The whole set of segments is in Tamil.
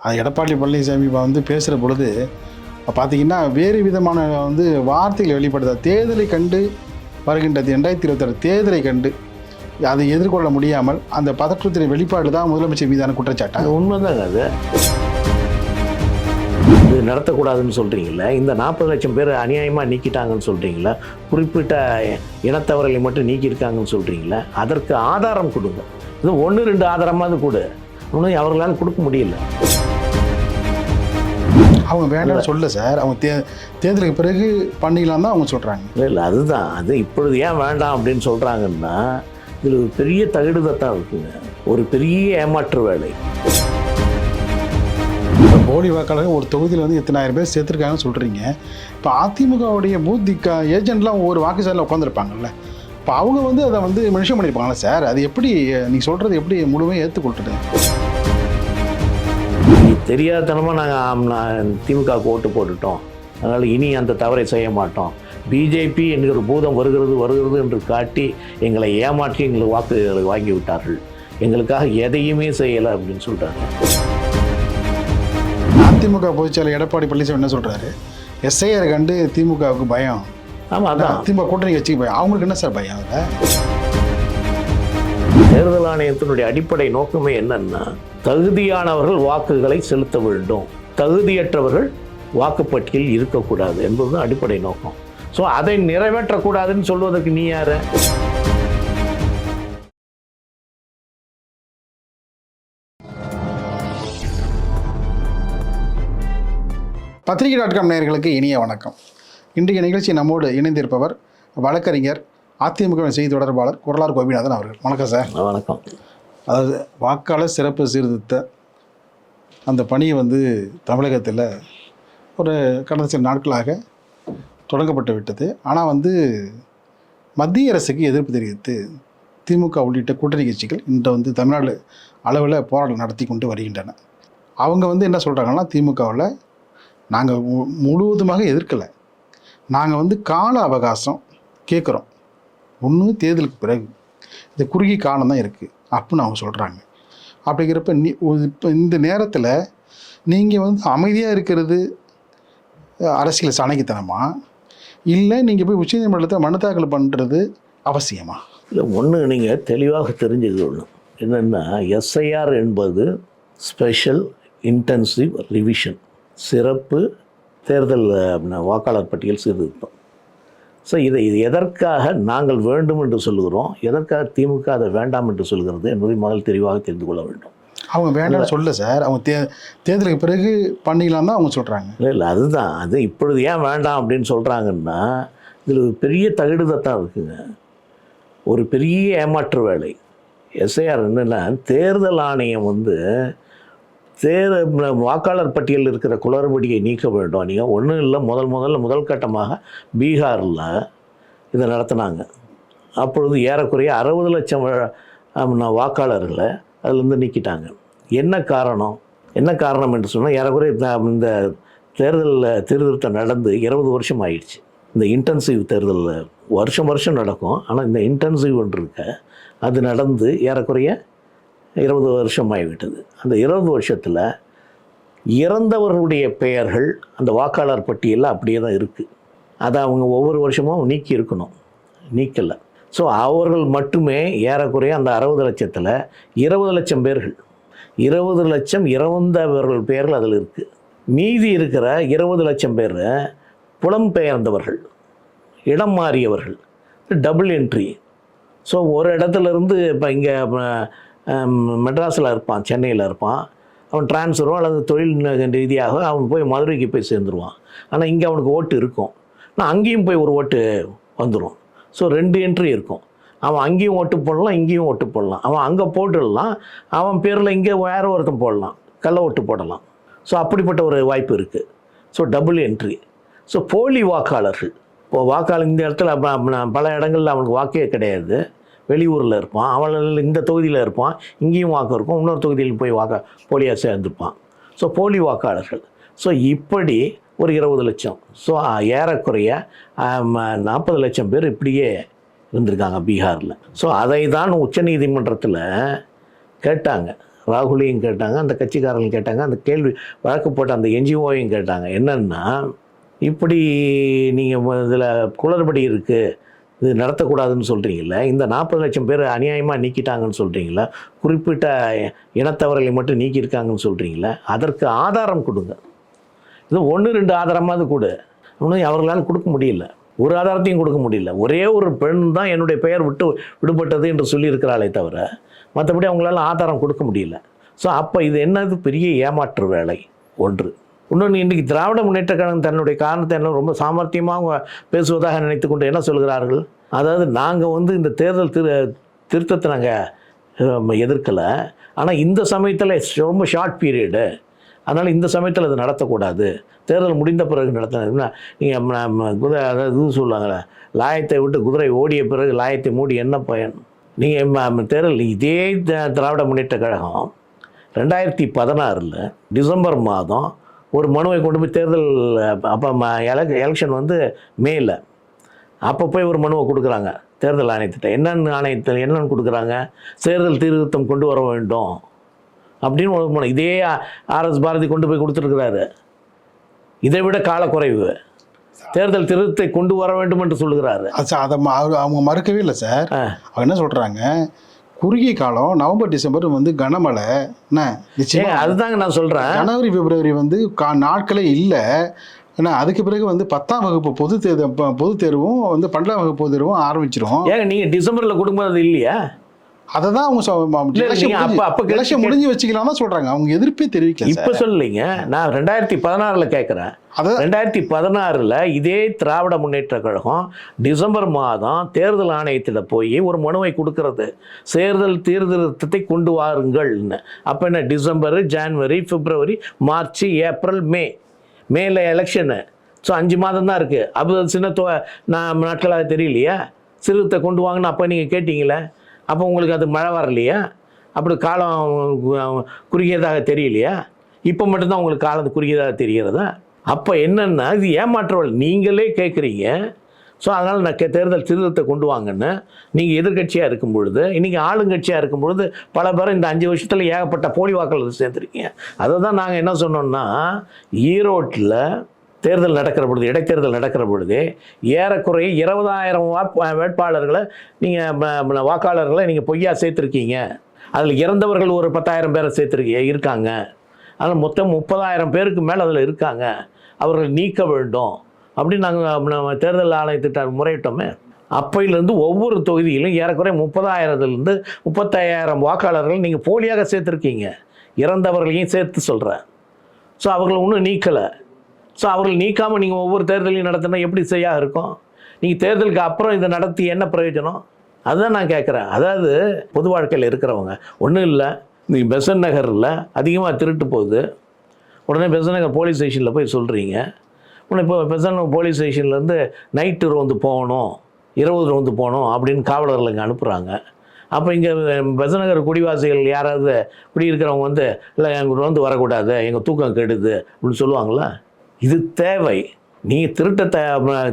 அது எடப்பாடி பழனிசாமி வந்து பேசுகிற பொழுது பார்த்தீங்கன்னா வேறு விதமான வந்து வார்த்தைகளை வெளிப்படுத்த தேர்தலை கண்டு வருகின்றது ரெண்டாயிரத்தி இருபத்தாறு தேர்தலை கண்டு அதை எதிர்கொள்ள முடியாமல் அந்த பதற்றத்தின் வெளிப்பாடு தான் முதலமைச்சர் மீதான குற்றச்சாட்டு? அது உண்மைதாங்க அது. இது நடத்தக்கூடாதுன்னு சொல்கிறீங்கள இந்த நாற்பது லட்சம் பேர் அநியாயமாக நீக்கிட்டாங்கன்னு சொல்கிறீங்களா குறிப்பிட்ட இனத்தவர்களை மட்டும் நீக்கியிருக்காங்கன்னு சொல்கிறீங்களா அதற்கு ஆதாரம் கொடுங்க. இது ஒன்று ரெண்டு ஆதாரமாவது கொடு. இன்னும் அவர்களால் கொடுக்க முடியல. அவங்க வேண்டாம்னு சொல்ல சார். அவங்க தே தேர்தலுக்கு பிறகு பண்ணிக்கலாம் தான் அவங்க சொல்கிறாங்க இல்லை இல்லை அதுதான். அது இப்பொழுது ஏன் வேண்டாம் அப்படின்னு சொல்கிறாங்கன்னா இதில் ஒரு பெரிய தகுடுதத்தான் இருக்குங்க. ஒரு பெரிய ஏமாற்று வேலை. இப்போ போலி வாக்காளர்கள் ஒரு தொகுதியில் வந்து எத்தனாயிரம் பேர் சேர்த்துருக்காங்கன்னு சொல்கிறீங்க இப்போ அதிமுகவுடைய பூத் ஏஜென்ட்லாம் ஒவ்வொரு வாக்குச்சாலையில் உட்காந்துருப்பாங்கல்ல இப்போ அவங்க வந்து அதை வந்து மென்ஷன் பண்ணியிருப்பாங்களா சார். அது எப்படி நீங்கள் சொல்கிறது எப்படி முழுமையாக ஏற்றுக்கொள்றது தெரியாதனமாக நாங்கள் திமுகவுக்கு ஓட்டு போட்டுட்டோம். அதனால் இனி அந்த தவறை செய்ய மாட்டோம். பிஜேபி என்கிற பூதம் வருகிறது வருகிறது என்று காட்டி எங்களை ஏமாற்றி எங்களுக்கு வாக்குகளை வாங்கி விட்டார்கள் எங்களுக்காக எதையுமே செய்யலை அப்படின்னு சொல்கிறாங்க அதிமுக பொதுச்செயலர் எடப்பாடி பழனிசாமி என்ன சொல்கிறாரு எஸ்ஐஆர் கண்டு திமுகவுக்கு பயம். ஆமாம் அதான் திமுக கூட்டணி கட்சிக்கு பயம். அவங்களுக்கு என்ன சார் பயம் அதில்? தேர்தல் ஆணையத்தினுடைய அடிப்படை நோக்கமே என்னன்னா தகுதியானவர்கள் வாக்குகளை செலுத்த வேண்டும். தகுதியற்றவர்கள் வாக்குப்பட்டியலில் இருக்கக்கூடாது என்பதுதான் அடிப்படை நோக்கம். ஸோ அதை நிறைவேற்றக்கூடாதுன்னு சொல்வதற்கு நீ யாரு? பத்திரிகை டாட் காம் நேயர்களுக்கு இனிய வணக்கம். இன்றைய நிகழ்ச்சி நம்மோடு இணைந்திருப்பவர் வழக்கறிஞர் அதிமுக செய்தி தொடர்பாளர் குரலார் கோபிநாதன் அவர்கள். வணக்கம் சார். வணக்கம். அதாவது வாக்காளர் சிறப்பு சீர்திருத்த அந்த பணியை வந்து தமிழகத்தில் ஒரு கடந்த சில நாட்களாக தொடங்கப்பட்டு விட்டது. ஆனால் வந்து மத்திய அரசுக்கு எதிர்ப்பு தெரிவித்து திமுக உள்ளிட்ட கூட்டணி கட்சிகள் இன்று வந்து தமிழ்நாடு அளவில் போராட்டம் நடத்தி கொண்டு வருகின்றன. அவங்க வந்து என்ன சொல்கிறாங்கன்னா திமுகவில் நாங்கள் முழுவதுமாக எதிர்க்கலை. நாங்கள் வந்து கால அவகாசம் கேட்குறோம் ஒன்று தேர்தலுக்கு பிறகு இந்த குறுகிய காலம் தான் இருக்குது அப்படின்னு அவங்க சொல்கிறாங்க அப்படிங்கிறப்ப நீ இப்போ இந்த நேரத்தில் நீங்கள் வந்து அமைதியாக இருக்கிறது அரசியல் சாணக்கித்தனமா இல்லை நீங்கள் போய் உச்சநீதிமன்றத்தை மனு தாக்கல் பண்ணுறது அவசியமா? இல்லை ஒன்று நீங்கள் தெளிவாக தெரிஞ்சது ஒன்று என்னென்னா எஸ்ஐஆர் என்பது ஸ்பெஷல் இன்டென்சிவ் ரிவிஷன். சிறப்பு தேர்தல் வாக்காளர் பட்டியல் சீர்திருத்தம். ஸோ இதை இது எதற்காக நாங்கள் வேண்டும் என்று சொல்லுகிறோம்? எதற்காக திமுக அதை வேண்டாம் என்று சொல்கிறது என்பதை முதல் தெளிவாக தெரிந்து கொள்ள வேண்டும். அவங்க வேண்டாம்னு சொல்ல சார். அவங்க தே தேர்தலுக்கு பிறகு பண்ணிக்கலாம் தான் அவங்க சொல்கிறாங்க இல்லை இல்லை அதுதான். அது இப்பொழுது ஏன் வேண்டாம் அப்படின்னு சொல்கிறாங்கன்னா இதில் ஒரு பெரிய தகுடுதத்தான் இருக்குங்க. ஒரு பெரிய ஏமாற்று வேலை. எஸ்ஐஆர் என்னென்னா தேர்தல் ஆணையம் வந்து தேர் வாக்காளர் பட்டியலில் இருக்கிற குளறுபடியை நீக்க வேண்டும். நீங்கள் ஒன்றும் இல்லை முதல் முதல்ல முதல் கட்டமாக பீகாரில் இதை நடத்தினாங்க. அப்பொழுது ஏறக்குறைய அறுபது லட்சம் வாக்காளர்களை அதுலேருந்து நீக்கிட்டாங்க. என்ன காரணம்? என்ன காரணம் என்று சொன்னால் ஏறக்குறைய இந்த- இந்த தேர்தலில் சீர்திருத்தம் நடந்து இருபது வருஷம் ஆயிடுச்சு. இந்த இன்டென்சிவ் தேர்தலில் வருஷம் வருஷம் நடக்கும். ஆனால் இந்த இன்டென்சிவ் ஒன்று இருக்க. அது நடந்து ஏறக்குறைய இருபது வருஷம் ஆகிவிட்டது அந்த இருபது வருஷத்தில் இறந்தவர்களுடைய பெயர்கள் அந்த வாக்காளர் பட்டியலில் அப்படியே தான் இருக்குது அதை அவங்க ஒவ்வொரு வருஷமும் நீக்கி இருக்கணும். நீக்கலை. ஸோ அவர்கள் மட்டுமே ஏறக்குறைய அந்த அறுபது லட்சத்தில் இருபது லட்சம் பேர்கள். இருபது லட்சம் இறந்தவர்கள் பெயர்கள் அதில் இருக்குது மீதி இருக்கிற இருபது லட்சம் பேர் புலம்பெயர்ந்தவர்கள் இடம் மாறியவர்கள் டபுள் என்ட்ரி ஸோ ஒரு இடத்துல இருந்து இப்போ இங்கே மெட்ராஸில் இருப்பான் சென்னையில் இருப்பான். அவன் டிரான்ஸ்ஃபரோ அல்லது தொழில் ரீதியாக அவன் போய் மதுரைக்கு போய் சேர்ந்துருவான். ஆனால் இங்கே அவனுக்கு ஓட்டு இருக்கும். நான் அங்கேயும் போய் ஒரு ஓட்டு வந்துடும் ஸோ ரெண்டு என்ட்ரி இருக்கும். அவன் அங்கேயும் ஓட்டு போடலாம் இங்கேயும் ஓட்டு போடலாம். அவன் அங்கே போட்டுடலாம். அவன் பேரில் இங்கே வேற ஒருத்தன் போடலாம். கள்ள ஓட்டு போடலாம். ஸோ அப்படிப்பட்ட ஒரு வாய்ப்பு இருக்குது ஸோ டபுள் என்ட்ரி ஸோ போலி வாக்காளர்கள். இப்போ வாக்காளர் இந்த இடத்துல பல இடங்களில் அவனுக்கு வாக்கே கிடையாது. வெளியூரில் இருப்பான். அவள் இந்த தொகுதியில் இருப்பான். இங்கேயும் வாக்கு இருக்கும். இன்னொரு தொகுதியில் போய் வாக்க போலியாக சேர்ந்துருப்பான். ஸோ போலி வாக்காளர்கள். ஸோ இப்படி ஒரு இருபது லட்சம். ஸோ ஏறக்குறைய நாற்பது லட்சம் பேர் இப்படியே இருந்திருக்காங்க பீகாரில். ஸோ அதை தான் உச்சநீதிமன்றத்தில் கேட்டாங்க. ராகுலையும் கேட்டாங்க அந்த கட்சிக்காரங்களும் கேட்டாங்க அந்த கேள்வி வழக்கு போட்ட அந்த என்ஜிஓவையும் கேட்டாங்க. என்னென்னா இப்படி நீங்கள் இதில் குளறுபடி இருக்குது இது நடத்தக்கூடாதுன்னு சொல்கிறீங்கள இந்த நாற்பது லட்சம் பேர் அநியாயமாக நீக்கிட்டாங்கன்னு சொல்கிறீங்களா குறிப்பிட்ட இனத்தவர்களை மட்டும் நீக்கியிருக்காங்கன்னு சொல்கிறீங்களா அதற்கு ஆதாரம் கொடுங்க. இது ஒன்று ரெண்டு ஆதாரமாவது கொடு. இன்னும் அவர்களால் கொடுக்க முடியல. ஒரு ஆதாரத்தையும் கொடுக்க முடியல. ஒரே ஒரு பெண் தான் என்னுடைய பெயர் விட்டு விடுபட்டது என்று சொல்லியிருக்கிறாளே தவிர மற்றபடி அவங்களால ஆதாரம் கொடுக்க முடியல. ஸோ அப்போ இது என்னது? பெரிய ஏமாற்று வேலை. ஒன்று. இன்னொன்று இன்றைக்கி திராவிட முன்னேற்ற கழகம் தன்னுடைய காரணத்தை என்ன ரொம்ப சாமர்த்தியமாக பேசுவதாக நினைத்து கொண்டு என்ன சொல்கிறார்கள்? அதாவது நாங்கள் வந்து இந்த தேர்தல் திரு திருத்தத்தை நாங்கள் எதிர்க்கலை. ஆனால் இந்த சமயத்தில் ரொம்ப ஷார்ட் பீரியடு அதனால் இந்த சமயத்தில் அது நடத்தக்கூடாது. தேர்தல் முடிந்த பிறகு நடத்தினா நீங்கள் குதிரை அதாவது இது சொல்லுவாங்களே லாயத்தை விட்டு குதிரை ஓடிய பிறகு லாயத்தை மூடி என்ன பயன்? நீங்கள் தேர்தல் இதே த- திராவிட முன்னேற்ற கழகம் ரெண்டாயிரத்தி பதினாறில் டிசம்பர் மாதம் ஒரு மனுவை கொண்டு போய் தேர்தல் அப்போ எலெக்ஷன் வந்து மேல அப்போ போய் ஒரு மனுவை கொடுக்குறாங்க தேர்தல் ஆணையத்திட்ட. என்னென்னு ஆணையத்தில் என்னென்னு கொடுக்குறாங்க? தேர்தல் திருத்தம் கொண்டு வர வேண்டும். அப்படின்னு ஒரு மனு. இதே ஆர்எஸ் பாரதி கொண்டு போய் கொடுத்துருக்கிறாரு. இதை விட காலக்குறைவு. தேர்தல் திருத்தத்தை கொண்டு வர வேண்டும் என்று சொல்லுகிறாரு. அவங்க மறுக்கவே இல்லை சார். அவங்க என்ன சொல்கிறாங்க குறுகிய காலம் நவம்பர் டிசம்பர் வந்து கனமழை. என்ன? நிச்சயமா. அதுதாங்க நான் சொல்கிறேன் ஜனவரி பிப்ரவரி வந்து கா நாட்களே இல்லை. ஏன்னா அதுக்கு பிறகு வந்து பத்தாம் வகுப்பு பொது தேர்வு பொது தேர்வும் வந்து பன்னெண்டாம் வகுப்பு பொது தேர்வும் ஆரம்பிச்சிரும். ஏங்க நீங்கள் டிசம்பரில் கொடுக்கும்போது அது இல்லையா? அதை தான் அவங்க அப்ப- அப்ப முடிஞ்சு- வச்சுக்கலாம் தான் சொல்றாங்க. அவங்க எதிர்ப்பே தெரிவிக்கல இப்போ சொல்லலைங்க நான் ரெண்டாயிரத்தி பதினாறில் கேட்குறேன் ரெண்டாயிரத்தி பதினாறில் இதே திராவிட முன்னேற்ற கழகம் டிசம்பர் மாதம் தேர்தல் ஆணையத்தில் போய் ஒரு மனுவை கொடுக்கறது. தேர்தல் சீர்திருத்தத்தை கொண்டு வாருங்கள்னு. அப்போ என்ன December January February March April May. மேல எலெக்ஷனு. ஸோ அஞ்சு மாதம் தான் இருக்குது அப்போ சின்ன நான் நாட்களாக தெரியலையா. சிறுத்தை கொண்டு வாங்கன்னு அப்போ நீங்கள் கேட்டீங்களே? அப்போ உங்களுக்கு அது மழை வரலையா? அப்படி காலம் குறுகியதாக தெரியலையா? இப்போ மட்டும்தான் உங்களுக்கு காலம் குறுகியதாக தெரிகிறதா? அப்போ என்னென்னா இது ஏமாற்றவள். நீங்களே கேட்குறீங்க ஸோ அதனால் நான் தேர்தல் திருத்தத்தை கொண்டு வாங்கன்னு நீங்கள் எதிர்க்கட்சியாக இருக்கும் பொழுது இன்றைக்கி ஆளுங்கட்சியாக இருக்கும் பொழுது பல பேரும் இந்த அஞ்சு வருஷத்தில் ஏகப்பட்ட போலி வாக்காளர் சேர்ந்துருக்கீங்க. அதை தான் நாங்கள் என்ன சொன்னோம்னா ஈரோட்டில் தேர்தல் நடக்கிற பொழுது இடைத்தேர்தல் நடக்கிற பொழுது ஏறக்குறைய இருபதாயிரம் வேட்பாளர்களை நீங்கள் வாக்காளர்களை நீங்கள் பொய்யா சேர்த்துருக்கீங்க. அதில் இறந்தவர்கள் ஒரு பத்தாயிரம் பேரை சேர்த்துருக்கீங்க இருக்காங்க. அதில் மொத்தம் முப்பதாயிரம் பேருக்கு மேலே அதில் இருக்காங்க. அவர்கள் நீக்க வேண்டும். அப்படின்னு நாங்கள் நம்ம தேர்தல் ஆணையத்திட்ட முறையிட்டோமே அப்பையிலேருந்து ஒவ்வொரு தொகுதியிலும் ஏறக்குறைய முப்பதாயிரத்துலேருந்து முப்பத்தாயிரம் வாக்காளர்கள் நீங்கள் போலியாக சேர்த்துருக்கீங்க. இறந்தவர்களையும் சேர்த்து சொல்கிறேன் ஸோ அவர்களை ஒன்றும் நீக்கலை. ஸோ அவர்கள் நீக்காமல் நீங்கள் ஒவ்வொரு தேர்தலையும் நடத்தினா எப்படி செய்யா இருக்கும்? நீங்கள் தேர்தலுக்கு அப்புறம் இதை நடத்தி என்ன பிரயோஜனம்? அதுதான் நான் கேட்குறேன் அதாவது பொது வாழ்க்கையில் இருக்கிறவங்க. ஒன்றும் இல்லை. நீங்கள் பெசன் நகரில் அதிகமாக திருட்டு போகுது. உடனே பெசன் நகர் போலீஸ் ஸ்டேஷனில் போய் சொல்கிறீங்க உடனே இப்போ பெசன் போலீஸ் ஸ்டேஷன்லேருந்து நைட்டு ரோந்து போகணும் இரவு ரோந்து போகணும் அப்படின்னு காவலர்கள் இங்கே அனுப்புகிறாங்க அப்போ இங்கே பெசநகர் குடிவாசிகள் யாராவது குடியிருக்கிறவங்க வந்து இல்லை எங்கள் ரோந்து வரக்கூடாது. எங்கள் தூக்கம் கெடுது. அப்படின்னு சொல்லுவாங்களா இது தேவை. நீ திருட்டத்தை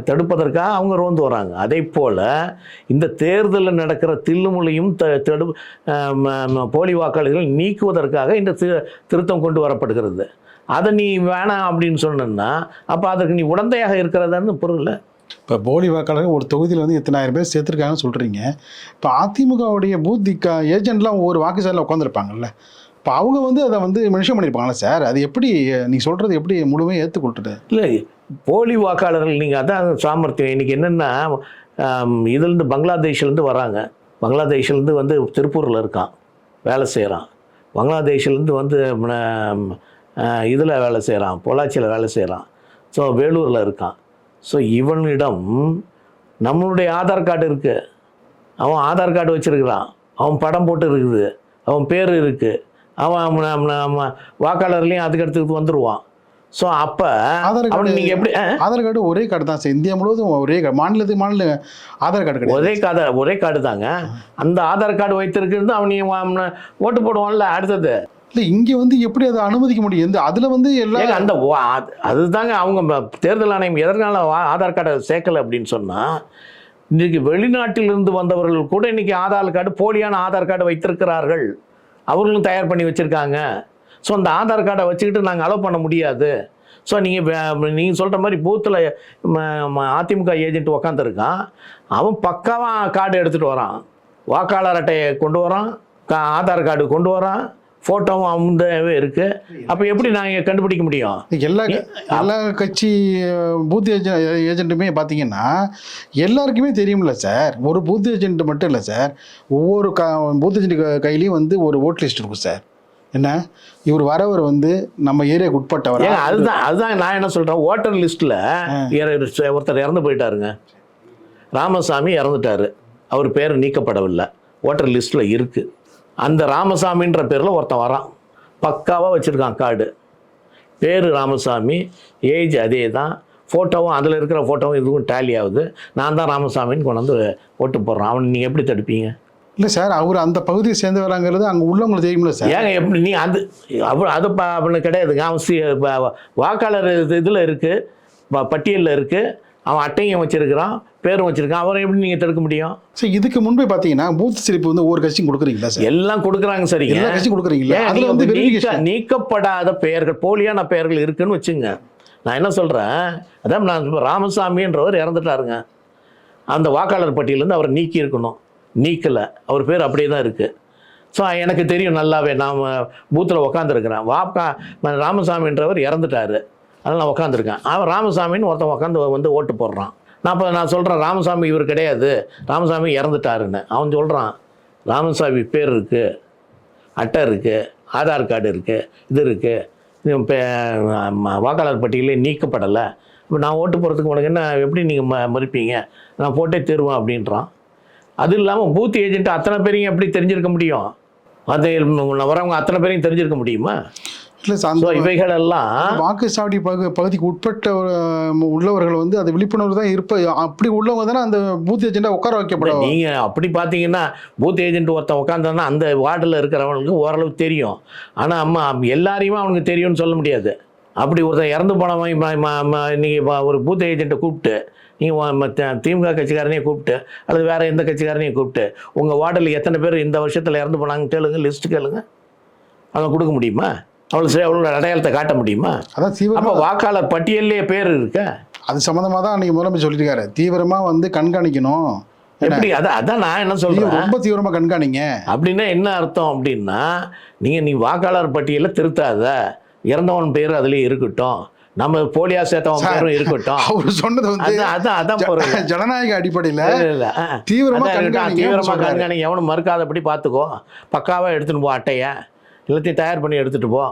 தடுப்பதற்காக அவங்க ரோந்து வராங்க. அதே போல் இந்த தேர்தலில் நடக்கிற தில்லுமுள்ளையும் த தடு போலி வாக்காளர்கள் நீக்குவதற்காக இந்த தி திருத்தம் கொண்டு வரப்படுகிறது. அதை நீ வேணாம் அப்படின்னு சொன்னா அப்போ அதற்கு நீ உடந்தையாக இருக்கிறதான்னு பொருள் இப்போ போலி வாக்காளர்கள் ஒரு தொகுதியில் வந்து எத்தனாயிரம் பேர் சேர்த்துருக்காங்கன்னு சொல்கிறீங்க இப்போ அதிமுகவுடைய பூத் ஏஜென்ட்லாம் ஒவ்வொரு வாக்குச்சாலையில் உட்காந்துருப்பாங்கல்ல இப்போ அவங்க வந்து அதை வந்து மென்ஷன் பண்ணியிருப்பாங்களா சார் அது எப்படி நீங்கள் சொல்கிறது எப்படி முழுமையாக ஏற்றுக்கொள்றது இல்லை போலி வாக்காளர்கள் நீங்கள் அதான் சாமர்த்தியம். இன்றைக்கி என்னென்னா இதுலேருந்து பங்களாதேஷ்லேருந்து வராங்க. பங்களாதேஷ்லேருந்து வந்து திருப்பூரில் இருக்கான். வேலை செய்கிறான் பங்களாதேஷ்லேருந்து வந்து இதில் வேலை செய்கிறான் பொள்ளாச்சியில் வேலை செய்கிறான் ஸோ வேலூரில் இருக்கான். ஸோ இவனிடம் நம்மளுடைய ஆதார் கார்டு இருக்குது அவன் ஆதார் கார்டு வச்சுருக்கிறான். அவன் படம் போட்டு இருக்குது. அவன் பேர் இருக்குது அவன் நம்ம- வாக்காளர்லேயும் அதுக்கு அடுத்து வந்துடுவான் ஸோ அப்போ ஆதார் கார்டு நீங்கள் எப்படி? ஆதார் கார்டு ஒரே கார்டு தான் சார். இந்தியா முழுவதும் ஒரே கார்டு மாநிலத்துக்கு மாநில ஆதார் கார்டு ஒரே கார்டு ஒரே கார்டு தாங்க. அந்த ஆதார் கார்டு வைத்திருக்கிறது அவன் ஓட்டு போடுவான்ல அடுத்தது. இல்லை இங்கே வந்து எப்படி அதை அனுமதிக்க முடியும்? எந்த அதில் வந்து எல்லா ஏங்க அந்த அதுதாங்க அவங்க தேர்தல் ஆணையம் வா- ஆதார் கார்டை சேர்க்கலை அப்படின்னு சொன்னால் இன்னைக்கு வெளிநாட்டிலிருந்து வந்தவர்கள் கூட இன்னைக்கு ஆதார் கார்டு போலியான ஆதார் கார்டு வைத்திருக்கிறார்கள். அவர்களும் தயார் பண்ணி வச்சுருக்காங்க. ஸோ அந்த ஆதார் கார்டை வச்சுக்கிட்டு நாங்கள் அலோவ் பண்ண முடியாது. ஸோ நீங்கள் நீங்கள் சொல்கிற மாதிரி பூத்தில் அதிமுக ஏஜென்ட் உக்காந்துருக்கான். அவன் பக்காவாக கார்டு எடுத்துகிட்டு வரான். வாக்காளர் அட்டையை கொண்டு வரான். கா- ஆதார் கார்டு கொண்டு வரான். ஃபோட்டோவும் அவந்தவே இருக்குது அப்போ எப்படி நாங்கள் கண்டுபிடிக்க முடியும்? எல்லா எல்லா கட்சி பூத் ஏஜென்ட் ஏஜென்ட்டுமே பார்த்தீங்கன்னா எல்லாருக்குமே தெரியும்ல சார். ஒரு பூத் ஏஜென்ட் மட்டும் இல்லை சார். ஒவ்வொரு க பூத் ஏஜென்ட் கையிலையும் வந்து ஒரு ஓட் லிஸ்ட் இருக்கும் சார். என்ன? இவர் வரவர் வந்து நம்ம ஏரியாவுக்கு உட்பட்டவர்? அதுதான் அதுதான் நான் என்ன சொல்கிறேன் ஓட்டர் லிஸ்ட்டில் ஒருத்தர் இறந்து போயிட்டாருங்க. ராமசாமி இறந்துட்டாரு. அவர் பேர் நீக்கப்படவில்லை. ஓட்டர் லிஸ்ட்டில் இருக்குது அந்த ராமசாமின்ற பேரில் ஒருத்தன் வரான். பக்காவாக வச்சுருக்கான் கார்டு பேர் ராமசாமி ஏஜ் அதே தான் ஃபோட்டோவும் அதில் இருக்கிற ஃபோட்டோவும் இதுவும் டேலி ஆகுது. நான் தான் ராமசாமின்னு கொண்டு வந்து ஓட்டு போடுறான். அவன் நீங்கள் எப்படி தடுப்பீங்க? இல்லை சார் அவர் அந்த பகுதியை சேர்ந்தவராங்கிறது அங்கே உள்ளவங்களுக்கு தெரியுமில்ல சார். ஏங்க எப்படி நீ அது அவர் அது அப்படின்னு கிடையாதுங்க. அவன் வாக்காளர் இதில் இருக்குது பட்டியலில் இருக்குது அவன் அட்டையும் வச்சிருக்கிறான் பேரும் வச்சிருக்கான். அவரை எப்படி நீங்கள் தடுக்க முடியும்? சார் இதுக்கு முன்பே பார்த்தீங்கன்னா பூத் ஸ்லிப் வந்து ஒவ்வொரு கட்சியும் கொடுக்குறீங்களா சார்? எல்லாம் கொடுக்குறாங்க சரிங்க எல்லா கட்சியும் கொடுக்குறீங்களா? அதில் வந்து நீக்கப்படாத பெயர்கள் போலியான பெயர்கள் இருக்குன்னு வச்சுங்க. நான் என்ன சொல்கிறேன் அதான் நான் இப்ப ராமசாமின்றவர் இறந்துட்டாருங்க. அந்த வாக்காளர் பட்டியலேருந்து அவரை நீக்கி இருக்கணும். நீக்கலை. அவர் பேர் அப்படியே தான் இருக்குது ஸோ எனக்கு தெரியும் நல்லாவே. நான் பூத்தில் உக்காந்துருக்கிறேன். வாக்கா ராமசாமின்றவர் இறந்துட்டாரு. அதனால் நான் உட்காந்துருக்கேன் அவன் ராமசாமின்னு ஒருத்தன் உட்காந்து வந்து ஓட்டு போடுறான். நான் இப்போ நான் சொல்கிறேன் ராமசாமி இவர் கிடையாது. ராமசாமி இறந்துட்டாருன்னு. அவன் சொல்கிறான் ராமசாமி பேர் இருக்குது அட்டை இருக்குது ஆதார் கார்டு இருக்குது இது இருக்குது இப்போ வாக்காளர் பட்டியலே நீக்கப்படலை. இப்போ நான் ஓட்டு போகிறதுக்கு உனக்கு என்ன எப்படி நீங்கள் ம மறுப்பீங்க? நான் போட்டே தருவேன் அப்படின்றான். அது இல்லாமல் பூத் ஏஜென்ட் அத்தனை பேரையும் எப்படி தெரிஞ்சிருக்க முடியும்? அது வரவங்க அத்தனை பேரையும் தெரிஞ்சிருக்க முடியுமா? ஸோ அந்த எல்லாம் வாக்குச்சாவடி பகு பகுதிக்கு உட்பட்ட உள்ளவர்கள் வந்து அது விழிப்புணர்வு தான் இருப்ப அப்படி உள்ளவங்க தானே அந்த பூத் ஏஜெண்டாக உட்கார வைக்கப்படும். நீங்கள் அப்படி பார்த்தீங்கன்னா பூத் ஏஜென்ட் ஒருத்தன் உட்காந்தான்னா அந்த வார்டில் இருக்கிறவனுக்கு ஓரளவு தெரியும். ஆனால் அம்மா எல்லாரையுமே அவனுக்கு தெரியும்னு சொல்ல முடியாது. அப்படி ஒருத்தன் இறந்து போனவன் நீங்கள் ஒரு பூத் ஏஜென்ட்டை கூப்பிட்டு நீங்கள் திமுக கட்சிக்காரனையே கூப்பிட்டு அல்லது வேறு எந்த கட்சிக்காரனையும் கூப்பிட்டு உங்கள் வார்டில் எத்தனை பேர் இந்த வருஷத்தில் இறந்து போனாங்க கேளுங்க லிஸ்ட்டு கேளுங்க. அவன் கொடுக்க முடியுமா? அவளுக்கு சரி அவளோட அடையாளத்தை காட்ட முடியுமா? அதான் அப்போ தீவிரமா வாக்காளர் பட்டியல்லே பேர் இருக்க? அது சம்மந்தமாக தான் அன்றைக்கி முதலமைச்சர் சொல்லியிருக்காரு. தீவிரமாக வந்து கண்காணிக்கணும்? எப்படி? அதான் அதான் நான் என்ன சொல்கிறேன் ரொம்ப தீவிரமாக கண்காணிங்க. அப்படின்னா என்ன அர்த்தம் அப்படின்னா நீங்கள் நீ வாக்காளர் பட்டியலை திருத்தாத. இறந்தவன் பேர் அதுலேயே இருக்கட்டும். நம்ம போலியா சேர்த்தவன் பேரும் இருக்கட்டும். அவர் சொன்னது வந்து அதான் அதான் ஜனநாயக அடிப்படையில் இல்ல, ஆ. தீவிரமா தீவிரமா சொல்றாரு. கண்காணி எவனும் மறுக்காதபடி பார்த்துக்கோ. பக்காவா எடுத்துன்னு போ அட்டைய. எல்லாத்தையும் தயார் பண்ணி எடுத்துட்டு போ.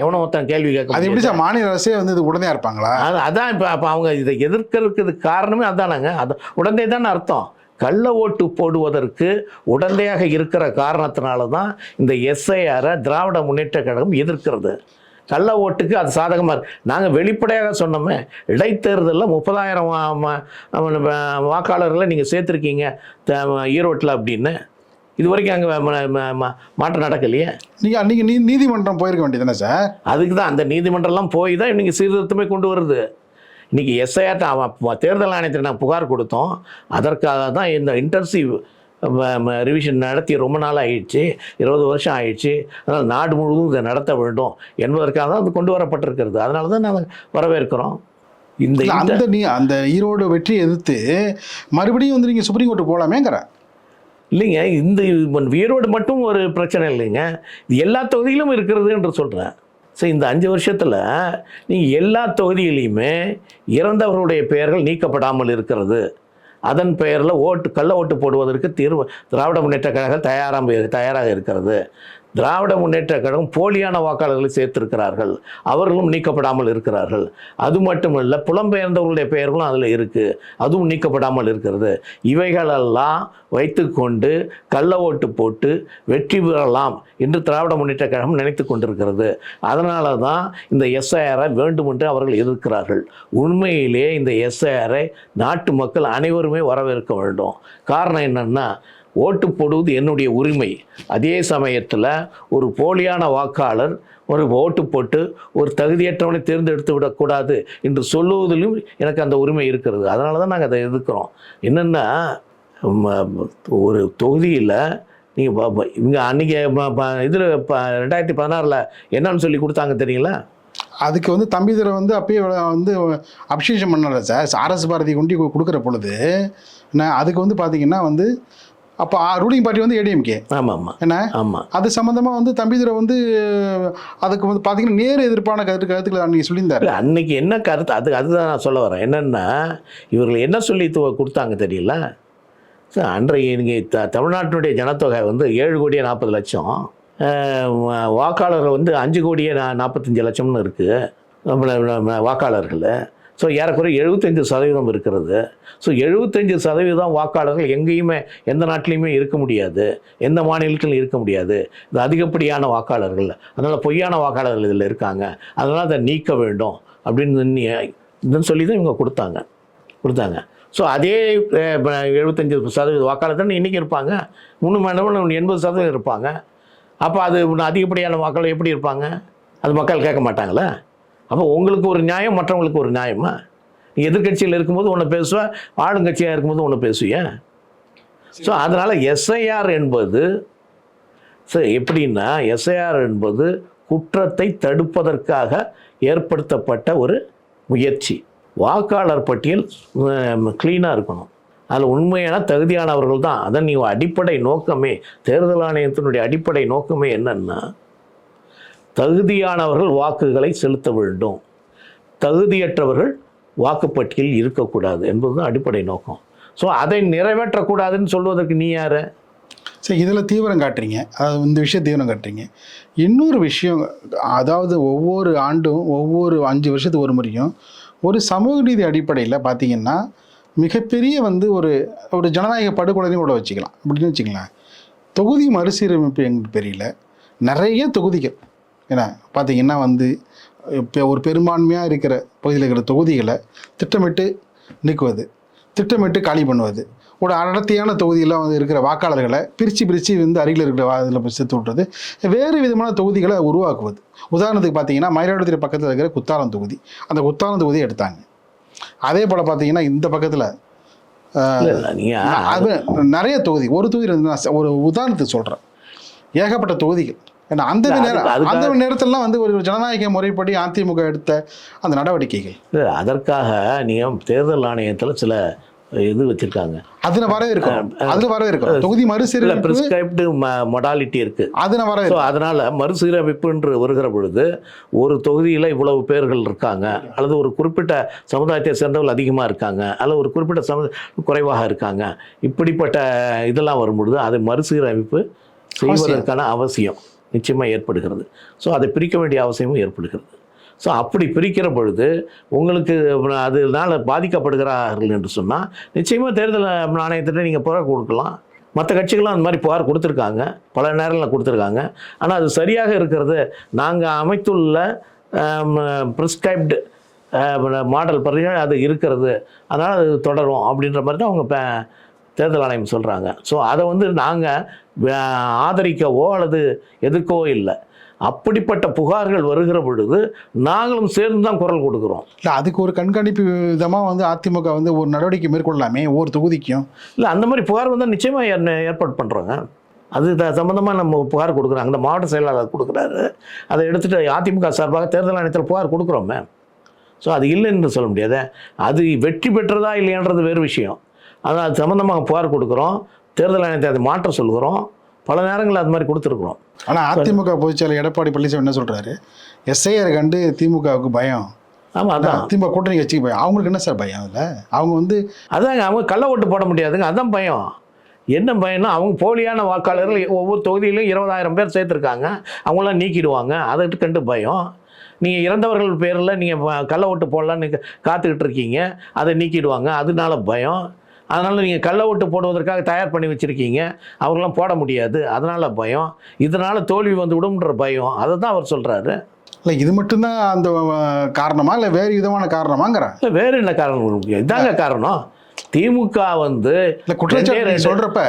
எவனும் ஒருத்தன் கேள்வி கேட்க அது எப்படி. சார் மாநில அரசே வந்து இது உடனே இருப்பாங்களா? அது அதான் இப்போ அப்போ அவங்க இதை எதிர்க்கிறதுக்கு காரணமே அதானங்க. அது உடனே தானே அர்த்தம். கள்ள ஓட்டு போடுவதற்கு உடந்தையாக இருக்கிற காரணத்தினால தான் இந்த எஸ்ஐஆரை திராவிட முன்னேற்ற கழகம் எதிர்க்கிறது. கள்ள ஓட்டுக்கு அது சாதகமாக இருக்கு. நாங்கள் வெளிப்படையாக சொன்னோமே இடைத்தேர்தலில் முப்பதாயிரம் வாக்காளர்களை நீங்கள் சேர்த்துருக்கீங்க ஈரோட்டில் அப்படின்னு. இது வரைக்கும் அங்கே மாற்றம் நடக்கலையே. நீங்க அன்னைக்கு நீ நீதிமன்றம் போயிருக்க வேண்டியதுதானே சார்? அதுக்கு தான் அந்த நீதிமன்றம்லாம் போய் தான் இன்னைக்கு சீர்திருத்தமே கொண்டு வருது. இன்னைக்கு எஸ்ஐஆர் அவன் தேர்தல் ஆணையத்தில் நான் புகார் கொடுத்தோம். அதற்காக தான் இந்த இன்டர்சிவ் ரிவிஷன் நடத்தி ரொம்ப நாள் ஆயிடுச்சு. இருபது வருஷம் ஆயிடுச்சு. அதனால் நாடு முழுவதும் இதை நடத்த வேண்டும் என்பதற்காக தான் அது கொண்டு வரப்பட்டிருக்கிறது. அதனால தான் நாங்கள் வரவேற்கிறோம். இந்த அந்த நீ அந்த ஈரோடு வெற்றியை எதிர்த்து மறுபடியும் வந்து நீங்க சுப்ரீம் கோர்ட்டு போகலாமேங்கிற இல்லைங்க இந்த வீரோடு ஈரோடு மட்டும் ஒரு பிரச்சனை இல்லைங்க. இது எல்லா தொகுதியிலும் இருக்கிறது என்று சொல்கிறேன் ஸோ இந்த அஞ்சு வருஷத்தில் நீங்கள் எல்லா தொகுதியிலையுமே இறந்தவர்களுடைய பெயர்கள் நீக்கப்படாமல் இருக்கிறது. அதன் பெயரில் ஓட்டு கள்ள ஓட்டு போடுவதற்கு தீர்வு திராவிட முன்னேற்ற கழகம் தயாராக தயாராக இருக்கிறது. திராவிட முன்னேற்ற கழகம் போலியான வாக்காளர்களை சேர்த்திருக்கிறார்கள். அவர்களும் நீக்கப்படாமல் இருக்கிறார்கள். அது மட்டுமல்ல புலம்பெயர்ந்தவர்களுடைய பெயர்களும் அதில் இருக்குது அதுவும் நீக்கப்படாமல் இருக்கிறது. இவைகளெல்லாம் வைத்துக்கொண்டு கள்ள ஓட்டு போட்டு வெற்றி பெறலாம் என்று திராவிட முன்னேற்ற கழகம் நினைத்து கொண்டிருக்கிறது. அதனால தான் இந்த எஸ்ஐஆரை வேண்டுமென்று அவர்கள் எதிர்க்கிறார்கள். உண்மையிலேயே இந்த எஸ்ஐஆரை நாட்டு மக்கள் அனைவருமே வரவேற்க வேண்டும். காரணம் என்னென்னா ஓட்டு போடுவது என்னுடைய உரிமை. அதே சமயத்தில் ஒரு போலியான வாக்காளர் ஒரு ஓட்டு போட்டு ஒரு தகுதியற்றவனை தேர்ந்தெடுத்து விடக்கூடாது என்று சொல்லுவதிலும் எனக்கு அந்த உரிமை இருக்கிறது. அதனால தான் நாங்கள் அதை எதிர்க்கிறோம். என்னென்னா ஒரு தொகுதியில் நீங்கள் இவங்க அன்றைக்கி இதில் ரெண்டாயிரத்தி பதினாறில் என்னன்னு சொல்லி கொடுத்தாங்க தெரியுங்களா? அதுக்கு வந்து தம்பிதுரை வந்து அப்பயே வந்து அபிஷேகம் பண்ணல சார். ஆர்எஸ் பாரதி கொண்டு கொடுக்குற பொழுது நான் அதுக்கு வந்து பார்த்தீங்கன்னா வந்து அப்போ ரூலிங் பார்ட்டி வந்து ஏடிஎம்கே ஆமாம் ஆமாம் என்ன? ஆமாம் அது சம்மந்தமாக வந்து தம்பிதுரை வந்து அதுக்கு வந்து பார்த்தீங்கன்னா நேர் எதிர்ப்பான கருத்து கருத்துக்களை அன்றைக்கி சொல்லியிருந்தாரு. அன்னைக்கு என்ன கருத்து அது அதுதான் நான் சொல்ல வரேன். என்னென்னா இவர்கள் என்ன சொல்லி கொடுத்தாங்க தெரியல? அன்றைய நீங்கள் த தமிழ்நாட்டினுடைய ஜனத்தொகை வந்து ஏழு கோடியே நாற்பது லட்சம். அஹ், வா- வாக்காளர்கள் வந்து அஞ்சு கோடியே நா நாற்பத்தஞ்சு லட்சம்னு இருக்குது வாக்காளர்கள். ஸோ ஏறக்குறைய எழுபத்தஞ்சு சதவீதம் இருக்கிறது. ஸோ எழுபத்தஞ்சு சதவீதம் வாக்காளர்கள் எங்கேயுமே எந்த நாட்டிலையுமே இருக்க முடியாது. எந்த மாநிலத்திலும் இருக்க முடியாது. இது அதிகப்படியான வாக்காளர்கள் அதனால் பொய்யான வாக்காளர்கள் இதில் இருக்காங்க. அதனால் அதை நீக்க வேண்டும் அப்படின்னு இதுன்னு சொல்லி தான் இவங்க கொடுத்தாங்க. கொடுத்தாங்க. ஸோ அதே எழுபத்தஞ்சு சதவீத வாக்காளர் தானே இன்றைக்கி இருப்பாங்க மூணு மணி எண்பது சதவீதம் இருப்பாங்க. அப்போ அது இன்னும் அதிகப்படியான வாக்காளர் எப்படி இருப்பாங்க? அது மக்கள் கேட்க மாட்டாங்களா? அப்போ உங்களுக்கு ஒரு நியாயம் மற்றவங்களுக்கு ஒரு நியாயமா? நீ எதிர்கட்சியில் இருக்கும்போது ஒன்று பேசுவேன் ஆளுங்கட்சியாக இருக்கும்போது ஒன்று பேசுவியா? ஸோ அதனால் எஸ்ஐஆர் என்பது சரி எப்படின்னா எஸ்ஐஆர் என்பது குற்றத்தை தடுப்பதற்காக ஏற்படுத்தப்பட்ட ஒரு முயற்சி. வாக்காளர் பட்டியல் க்ளீனாக இருக்கணும். அதில் உண்மையான தகுதியானவர்கள் தான். அதான் நீ அடிப்படை நோக்கமே தேர்தல் ஆணையத்தினுடைய அடிப்படை நோக்கமே என்னன்னா தகுதியானவர்கள் வாக்குகளை செலுத்த வேண்டும். தகுதியற்றவர்கள் வாக்குப்பட்டியலில் இருக்கக்கூடாது என்பது அடிப்படை நோக்கம். ஸோ அதை நிறைவேற்றக்கூடாதுன்னு சொல்வதற்கு நீ யார்? சரி இதில் தீவிரம் காட்டுறீங்க. அது இந்த விஷயம் தீவிரம் காட்டுறீங்க. இன்னொரு விஷயம் அதாவது ஒவ்வொரு ஆண்டும் ஒவ்வொரு அஞ்சு வருஷத்துக்கு ஒரு முறையும் ஒரு சமூக நீதி அடிப்படையில் பார்த்தீங்கன்னா மிகப்பெரிய வந்து ஒரு ஒரு ஜனநாயக படுகொலையும் கூட வச்சுக்கலாம். அப்படின்னு வச்சுக்கலாம் தொகுதி மறுசீரமைப்பு எங்களுக்கு தெரியல நிறைய தொகுதிகள் ஏன்னா பார்த்தீங்கன்னா வந்து இப்போ ஒரு பெரும்பான்மையாக இருக்கிற பகுதியில் இருக்கிற தொகுதிகளை திட்டமிட்டு நீக்குவது திட்டமிட்டு காலி பண்ணுவது ஒரு அடர்த்தியான தொகுதியில் வந்து இருக்கிற வாக்காளர்களை பிரித்து பிரித்து வந்து அருகில் இருக்கிற இதில் சேர்த்து விட்றது வேறு விதமான தொகுதிகளை உருவாக்குவது. உதாரணத்துக்கு பார்த்தீங்கன்னா மயிலாடுதுறை பக்கத்தில் இருக்கிற குத்தாலம் தொகுதி அந்த குத்தாலம் தொகுதியை எடுத்தாங்க. அதே போல் பார்த்தீங்கன்னா இந்த பக்கத்தில் அது நிறைய தொகுதி ஒரு தொகுதி ஒரு உதாரணத்துக்கு சொல்கிறேன் ஏகப்பட்ட தொகுதிகள். ஏன்னா அந்த நேரம் அந்த நேரத்திலலாம் வந்து ஒரு ஜனநாயக முறைப்படி அதிமுக எடுத்த அந்த நடவடிக்கைகள். இல்லை, அதற்காக நீங்கள் தேர்தல் ஆணையத்தில் சில இது வச்சுருக்காங்க. அதில் வரவே இருக்கும். அதில் வரவே இருக்கும். தொகுதி மறுசீரமைப்பு ப்ரிஸ்கிரைப்டு மொடாலிட்டி இருக்குது அதில் வரவே ஸோ அதனால் மறுசீரமைப்புன்று வருகிற பொழுது ஒரு தொகுதியில் இவ்வளவு பேர்கள் இருக்காங்க அல்லது ஒரு குறிப்பிட்ட சமுதாயத்தை சேர்ந்தவர்கள் அதிகமாக இருக்காங்க அல்லது ஒரு குறிப்பிட்ட சமு குறைவாக இருக்காங்க இப்படிப்பட்ட இதெல்லாம் வரும்பொழுது அதை மறுசீரமைப்பு செய்வதற்கான அவசியம். நிச்சயமாக ஏற்படுகிறது. ஸோ அதை பிரிக்க வேண்டிய அவசியமும் ஏற்படுகிறது. ஸோ அப்படி பிரிக்கிற பொழுது உங்களுக்கு அதனால் பாதிக்கப்படுகிறார்கள் என்று சொன்னால் நிச்சயமாக தேர்தல் ஆணையத்திட்ட நீங்கள் புகார் கொடுக்கலாம். மற்ற கட்சிகளும் அந்த மாதிரி புகார் கொடுத்துருக்காங்க. பல நேரங்களில் கொடுத்துருக்காங்க. ஆனால் அது சரியாக இருக்கிறது. நாங்கள் அமைத்துள்ள ப்ரிஸ்கிரைப்டு மாடல் பற்றி அது இருக்கிறது. அதனால் அது தொடரும் அப்படின்ற மாதிரி தான் அவங்க ப- தேர்தல் ஆணையம் சொல்கிறாங்க ஸோ அதை வந்து நாங்கள் ஆதரிக்கவோ அல்லது எதிர்க்கவோ இல்லை. அப்படிப்பட்ட புகார்கள் வருகிற பொழுது நாங்களும் சேர்ந்து தான் குரல் கொடுக்குறோம். இல்லை அதுக்கு ஒரு கண்காணிப்பு விதமாக வந்து அதிமுக வந்து ஒரு நடவடிக்கை மேற்கொள்ளலாமே ஒவ்வொரு தொகுதிக்கும்? இல்லை அந்த மாதிரி புகார் வந்தால் நிச்சயமாக ஏற்பாடு பண்ணுறோங்க அது த சம்மந்தமாக நம்ம புகார் கொடுக்குறாங்க. அந்த மாவட்ட செயலாளர் கொடுக்குறாரு. அதை எடுத்துகிட்டு அதிமுக சார்பாக தேர்தல் ஆணையத்தில் புகார் கொடுக்குறோமே. ஸோ அது இல்லைன்னு சொல்ல முடியாது. அது வெற்றி பெற்றதா இல்லையான்றது வேறு விஷயம். ஆனால் அது சம்மந்தமாக புகார் கொடுக்குறோம். தேர்தல் ஆணையத்தை அதை மாற்ற சொல்கிறோம் பல நேரங்களில் அது மாதிரி கொடுத்துருக்குறோம். ஆனால் அதிமுக பொதுச்செயலர் எடப்பாடி பழனிசாமி என்ன சொல்கிறாரு எஸ்ஐஆர் கண்டு திமுகவுக்கு பயம். ஆமாம் அதான். திமுக கூட்டணி கட்சிக்கு பயம். அவங்களுக்கு என்ன சார் பயம் அதில்? அவங்க வந்து அதாங்க அவங்க கள்ள ஓட்டு போட முடியாதுங்க. அதான் பயம். என்ன பயம்னா அவங்க போலியான வாக்காளர்கள் ஒவ்வொரு தொகுதியிலும் இருபதாயிரம் பேர் சேர்த்துருக்காங்க. அவங்களாம் நீக்கிடுவாங்க. அதை கண்டு பயம். நீங்கள் இறந்தவர்கள் பேரில் நீங்கள் கள்ள ஓட்டு போடலான்னு காத்துக்கிட்டு இருக்கீங்க. அதை நீக்கிடுவாங்க. அதனால பயம். அதனால் நீங்கள் கள்ள ஓட்டு போடுவதற்காக தயார் பண்ணி வச்சுருக்கீங்க. அவங்களாம் போட முடியாது. அதனால் பயம். இதனால் தோல்வி வந்து விடும்ன்ற பயம். அதை தான் அவர் சொல்கிறாரு இல்லை இது மட்டும்தான் அந்த காரணமா? இல்லை வேறு விதமான காரணமாங்கிறேன் இல்லை வேறு என்ன காரணம்? இதாங்க காரணம். திமுக வந்து இல்லை குற்றச்சாட்டு சொல்றப்ப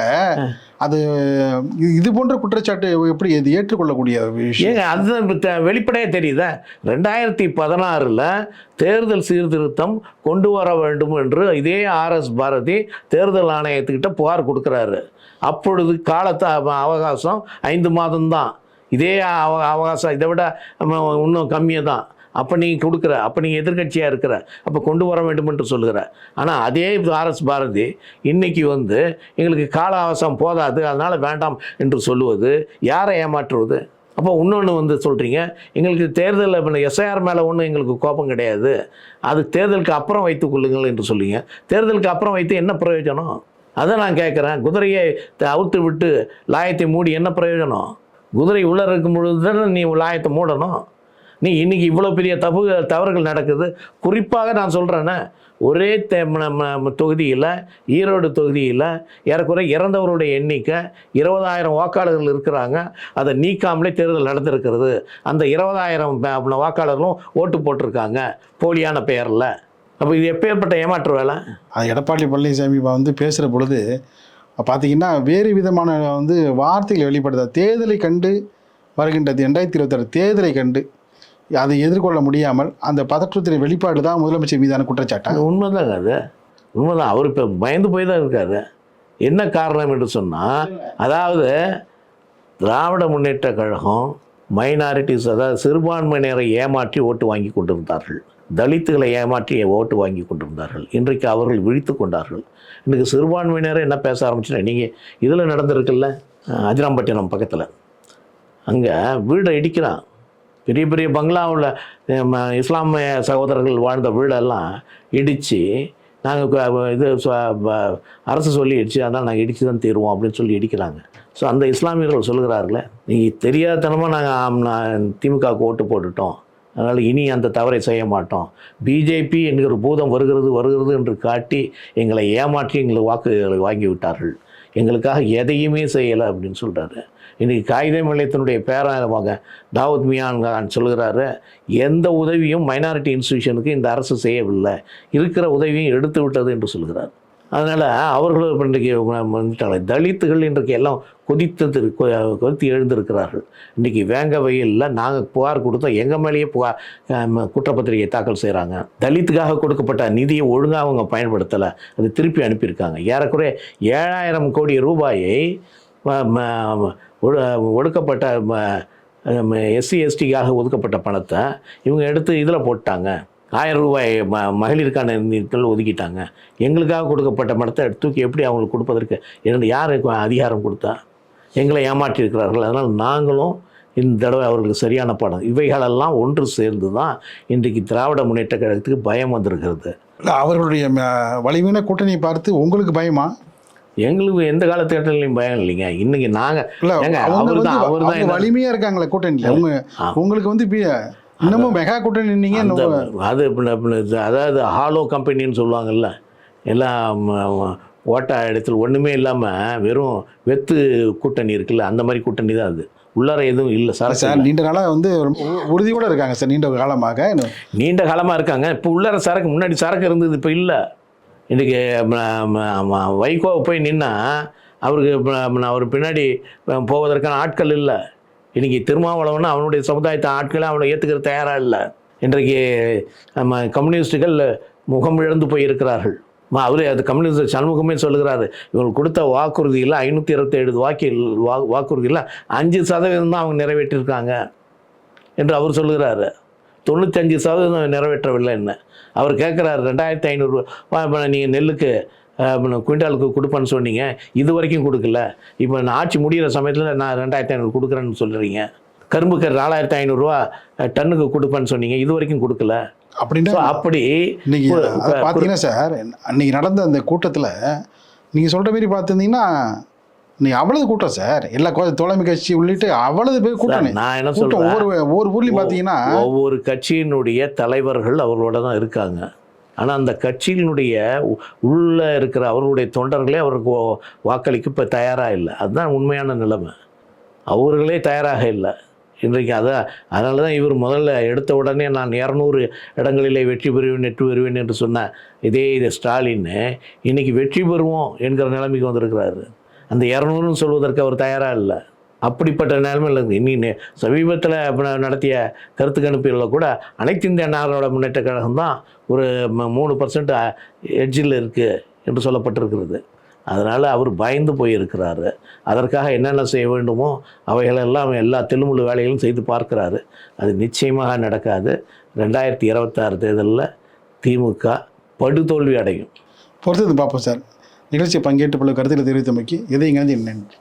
அது இது- இது போன்ற குற்றச்சாட்டு எப்படி இது ஏற்றுக்கொள்ளக்கூடிய விஷயம்? அதுதான் இப்ப தெ- தெரியுதா? ரெண்டாயிரத்தி பதினாறில் தேர்தல் சீர்திருத்தம் கொண்டு வர வேண்டும் என்று இதே ஆர்எஸ் பாரதி தேர்தல் ஆணையத்துக்கிட்ட புகார் கொடுக்குறாரு. அப்பொழுது காலத்தை அவ- அவகாசம் ஐந்து மாதம்தான். இதே அவ அவகாசம் இதை விட இன்னும் கம்மியாக தான் அப்போ நீ கொடுக்குற அப்போ நீ எதிர்க்கட்சியாக இருக்கிற அப்போ கொண்டு வர வேண்டும் என்று சொல்லுகிற. ஆனால் அதே ஆர்எஸ் பாரதி இன்றைக்கி வந்து எங்களுக்கு கால அவசரம் போதாது அதனால் வேண்டாம் என்று சொல்லுவது யாரை ஏமாற்றுவது? அப்போ இன்னொன்று வந்து சொல்கிறீங்க எங்களுக்கு தேர்தலில் இப்போ எஸ்ஐஆர் மேலே ஒன்றும் எங்களுக்கு கோபம் கிடையாது. அது தேர்தலுக்கு அப்புறம் வைத்துக் கொள்ளுங்கள் என்று சொல்லுங்க தேர்தலுக்கு அப்புறம் வைத்து என்ன பிரயோஜனம்? அதை நான் கேட்குறேன். குதிரையை த- அவுத்து விட்டு லாயத்தை மூடி என்ன பிரயோஜனம்? குதிரை உள்ளே இருக்கும் பொழுது தானே நீ லாயத்தை மூடணும்? நீ இன்றைக்கி இவ்வளோ பெரிய தப்பு தவறுகள் நடக்குது. குறிப்பாக நான் சொல்கிறேன்னே ஒரே தொகுதியில் ஈரோடு தொகுதியில் ஏறக்குறைய இறந்தவருடைய எண்ணிக்கை இருபதாயிரம் வாக்காளர்கள் இருக்கிறாங்க. அதை நீக்காமலே தேர்தல் நடந்திருக்கிறது. அந்த இருபதாயிரம் வாக்காளர்களும் ஓட்டு போட்டிருக்காங்க போலியான பெயரில். அப்போ இது எப்பேற்பட்ட ஏமாற்று வேலை? அது எடப்பாடி பழனிசாமி வந்து பேசுகிற பொழுது பார்த்தீங்கன்னா வேறு விதமான வந்து வார்த்தைகள் வெளிப்படுத்த தேர்தலை கண்டு வருகின்றது ரெண்டாயிரத்தி இருபத்தாறு தேர்தலை கண்டு அதை எதிர்கொள்ள முடியாமல் அந்த பதற்றத்தின் வெளிப்பாடு தான் முதலமைச்சர் மீதான குற்றச்சாட்டு? உண்மைதாங்க அது. உண்மைதான். அவர் இப்போ பயந்து போய் தான் இருக்காரு. என்ன காரணம் என்று சொன்னால் அதாவது திராவிட முன்னேற்ற கழகம் மைனாரிட்டிஸ் அதாவது சிறுபான்மையினரை ஏமாற்றி ஓட்டு வாங்கி கொண்டிருந்தார்கள். தலித்துகளை ஏமாற்றி ஓட்டு வாங்கி கொண்டிருந்தார்கள். இன்றைக்கு அவர்கள் விழித்து கொண்டார்கள். இன்றைக்கு சிறுபான்மையினரை என்ன பேச ஆரம்பிச்சுன்னா நீங்கள் இதில் நடந்திருக்குல்ல அஜிராம்பட்டினம் பக்கத்தில். அங்கே வீடை இடிக்கிறான். பெரிய பெரிய பங்களாவில் இஸ்லாமிய சகோதரர்கள் வாழ்ந்த வீடெல்லாம் இடித்து நாங்கள் இது சொ- அரசு சொல்லிடுச்சு அதனால் நாங்கள் இடித்து தான் தீருவோம் அப்படின்னு சொல்லி இடிக்கிறாங்க. ஸோ அந்த இஸ்லாமியர்கள் சொல்லுகிறார்களே நீங்கள் தெரியாதனமாக நாங்கள் திமுகவுக்கு ஓட்டு போட்டுட்டோம். அதனால் இனி அந்த தவறை செய்ய மாட்டோம். பிஜேபி என்கிற பூதம் வருகிறது வருகிறது என்று காட்டி எங்களை ஏமாற்றி எங்களை வாக்குகளை வாங்கி விட்டார்கள். எங்களுக்காக எதையுமே செய்யலை அப்படின்னு சொல்கிறாரு இன்றைக்கி காகித நிலையத்தினுடைய பேராக தாவூத் மியான் கான் சொல்கிறாரு எந்த உதவியும் மைனாரிட்டி இன்ஸ்டியூஷனுக்கு இந்த அரசு செய்யவில்லை. இருக்கிற உதவியும் எடுத்து விட்டது என்று சொல்கிறார் அதனால் அவர்களும் இப்ப இன்றைக்கு வந்துட்டாங்க. தலித்துகள் இன்றைக்கு எல்லாம் கொதித்தது கொ- கொதித்து எழுந்திருக்கிறார்கள். இன்றைக்கி வேங்க வயலில் நாங்கள் புகார் கொடுத்தோம். எங்கள் மேலேயே புகார் அஹ், குற்றப்பத்திரிகை தாக்கல் செய்கிறாங்க தலித்துக்காக கொடுக்கப்பட்ட நிதியை ஒழுங்காக அவங்க பயன்படுத்தலை. அது திருப்பி அனுப்பியிருக்காங்க. ஏறக்குறைய ஏழாயிரம் கோடி ரூபாயை ஒடுக்கப்பட்ட எஸ்சி எஸ்டிக்காக ஒதுக்கப்பட்ட பணத்தை இவங்க எடுத்து இதில் போட்டாங்க. ஆயிரம் ரூபாய் ம மகளிருக்கான நிதிகள் ஒதுக்கிட்டாங்க. எங்களுக்காக கொடுக்கப்பட்ட பணத்தை எடுத்து தூக்கி எப்படி அவங்களுக்கு கொடுப்பதற்கு இரண்டு யாருக்கு அதிகாரம் கொடுத்தா? எங்களை ஏமாற்றியிருக்கிறார்கள் அதனால் நாங்களும் இந்த தடவை அவர்களுக்கு சரியான பாடம் இவைகளெல்லாம் ஒன்று சேர்ந்து தான் இன்றைக்கு திராவிட முன்னேற்ற கழகத்துக்கு பயம் வந்திருக்கிறது. அவர்களுடைய வலிமையான கூட்டணியை பார்த்து உங்களுக்கு பயமா? எங்களுக்கு எந்த காலகட்டத்திலையும் பயம் இல்லைங்க. இன்னைக்கு நாங்கள் இல்லை ஏங்க, அவங்க அவர்தான், வந்து அவர்தான் அவங்க என்ன- வலிமையா இருக்காங்களே கூட்டணியில். அவங்க. உங்களுக்கு வந்து இப்ப இன்னமும் மெகா கூட்டணி நீங்க அது அதாவது ஹாலோ கம்பெனின்னு சொல்லுவாங்கல்ல. எல்லாம் ஓட்டா இடத்துல ஒன்றுமே இல்லாமல் வெறும் வெத்து கூட்டணி இருக்குல்ல. அந்த மாதிரி கூட்டணி தான் அது. உள்ளார எதுவும் இல்லை சார். இல்ல. நீண்ட நாளா வந்து உறுதியோட இருக்காங்க சார் நீண்ட காலமாக. நீண்ட காலமாக இருக்காங்க. இப்போ உள்ளார சரக்கு முன்னாடி சரக்கு இருந்தது இப்போ இல்லை. இன்றைக்கி வைகோ போய் நின்னா அவருக்கு அவர் பின்னாடி போவதற்கான ஆட்கள் இல்லை. இன்றைக்கி திருமாவளவன் அவனுடைய சமுதாயத்தை ஆட்களை அவனை ஏற்றுக்கிற தயாராக இல்லை. இன்றைக்கு நம்ம கம்யூனிஸ்டுகள் முகம் இழந்து போயிருக்கிறார்கள் மா அவரே அது கம்யூனிஸ்ட் சண்முகமே சொல்லுகிறாரு. இவங்க கொடுத்த வாக்குறுதியில் ஐநூற்றி இருபத்தேழு வாக்கில் வா வாக்குறுதியில் அஞ்சு சதவீதம் தான் அவங்க நிறைவேற்றியிருக்காங்க என்று அவர் சொல்லுகிறாரு. தொண்ணூத்தஞ்சு சதவீதம் நிறைவேற்றவில்லை என்ன? அவர் கேட்குறாரு ரெண்டாயிரத்தி ஐநூறுரூவா நீங்கள் நெல்லுக்கு இப்ப குவிண்டாலுக்கு கொடுப்பேன்னு சொன்னீங்க இது வரைக்கும் கொடுக்கல. இப்போ நான் ஆட்சி முடிகிற சமயத்தில் நான் ரெண்டாயிரத்தி ஐநூறு கொடுக்குறேன்னு சொல்கிறீங்க கரும்புக்கு நாலாயிரத்தி ஐநூறுரூவா டன்னுக்கு கொடுப்பேன்னு சொன்னீங்க இது வரைக்கும் கொடுக்கல. அப்படின்னா அப்படி கு- பார்த்தீங்கன்னா சார் அன்னைக்கு நடந்த அந்த கூட்டத்தில் நீங்கள் சொல்கிற மாரி பார்த்துருந்தீங்கன்னா நீ அவ்வளவு கூட்டம் சார். எல்லா தோழமை கட்சி உள்ளிட்டு அவ்வளவு பேர் கூட்டம் நான் என்ன சொல்கிறேன் ஒவ்வொரு ஒவ்வொரு ஊர்லேயும் பார்த்தீங்கன்னா ஒவ்வொரு கட்சியினுடைய தலைவர்கள் அவர்களோட தான் இருக்காங்க. ஆனால் அந்த கட்சியினுடைய உள்ள இருக்கிற அவர்களுடைய தொண்டர்களே அவருக்கு வாக்களிக்க இப்போ தயாராக இல்லை. அதுதான் உண்மையான நிலைமை. அவர்களே தயாராக இல்லை. இன்றைக்கு அதான் அதனால தான் இவர் முதல்ல எடுத்த உடனே நான் இரநூறு இடங்களிலே வெற்றி பெறுவேன் வெற்றி பெறுவேன் என்று சொன்ன இதே இது ஸ்டாலின் இன்னைக்கு வெற்றி பெறுவோம் என்கிற நிலைமைக்கு வந்திருக்கிறாரு. அந்த இரநூறுன்னு சொல்வதற்கு அவர் தயாராக இல்லை. அப்படிப்பட்ட நிலைமையில் இருந்து இனி சமீபத்தில் நடத்திய கருத்து கணிப்புகளில் கூட அனைத்து இந்திய அண்ணாரோட முன்னேற்ற கழகம் தான் ஒரு மூணு பர்சன்ட் எட்ஜில் இருக்குது என்று சொல்லப்பட்டிருக்கிறது. அதனால் அவர் பயந்து போயிருக்கிறாரு. அதற்காக என்னென்ன செய்ய வேண்டுமோ அவைகளெல்லாம் எல்லா தெலுமுழு வேலைகளும் செய்து பார்க்கிறாரு. அது நிச்சயமாக நடக்காது. ரெண்டாயிரத்தி இருபத்தாறு தேர்தலில் திமுக படுதோல்வி அடையும். பொறுத்து பார்ப்போம் சார். நிகழ்ச்சி பங்கேற்று பல கருத்துக்களை தெரிவித்தமைக்கு இதை இங்கே நன்றி.